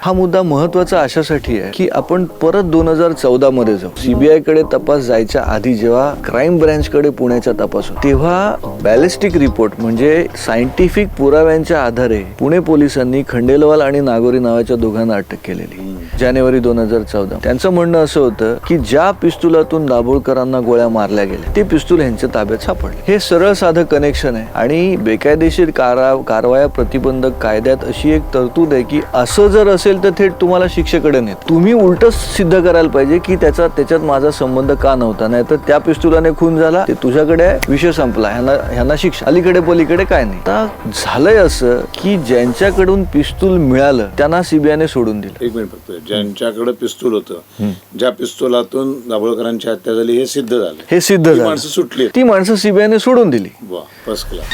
हा मुद्दा महत्त्वाचा अशासाठी आहे की आपण परत दोन हजार चौदा मध्ये जाऊ. सीबीआयकडे तपास जायच्या आधी जेव्हा क्राईम ब्रँच कडे पुण्याचा तपास होता तेव्हा बॅलिस्टिक रिपोर्ट म्हणजे सायंटिफिक पुराव्यांच्या आधारे पुणे पोलिसांनी खंडेलवाल आणि नागोरी नावाच्या दोघांना अटक केलेली. जानेवारी दोन हजार चौदा. त्यांचं म्हणणं असं होतं की ज्या पिस्तुलातून दाभोळकरांना गोळ्या मारल्या गेल्या ते पिस्तूल यांच्या ताब्यात सापडले. हे सरळ साधं कनेक्शन आहे आणि बेकायदेशीर कारवाया प्रतिबंधक कायद्यात अशी एक तरतूद आहे की असं जर असेल तर थेट तुम्हाला शिक्षेकडे नेत. तुम्ही उलट सिद्ध करायला पाहिजे की त्याचा त्याच्यात माझा संबंध का नव्हता. नाही तर त्या पिस्तुलाने खून झाला ते तुझ्याकडे विषय संपला. ह्यांना ह्यांना शिक्षा. अलीकडे पलीकडे काय नाही. आता झालंय असं की ज्यांच्याकडून पिस्तूल मिळालं त्यांना सीबीआयने सोडून दिलं. एक मिनिट फक्त. ज्यांच्याकडे पिस्तूल होतं ज्या पिस्तुलातून दाभोळकरांची हत्या झाली हे सिद्ध झालं. हे सिद्ध झालं. माणसं सुटली. ती माणसं सीबीआयने सोडून दिली. वा फर्स्ट क्लास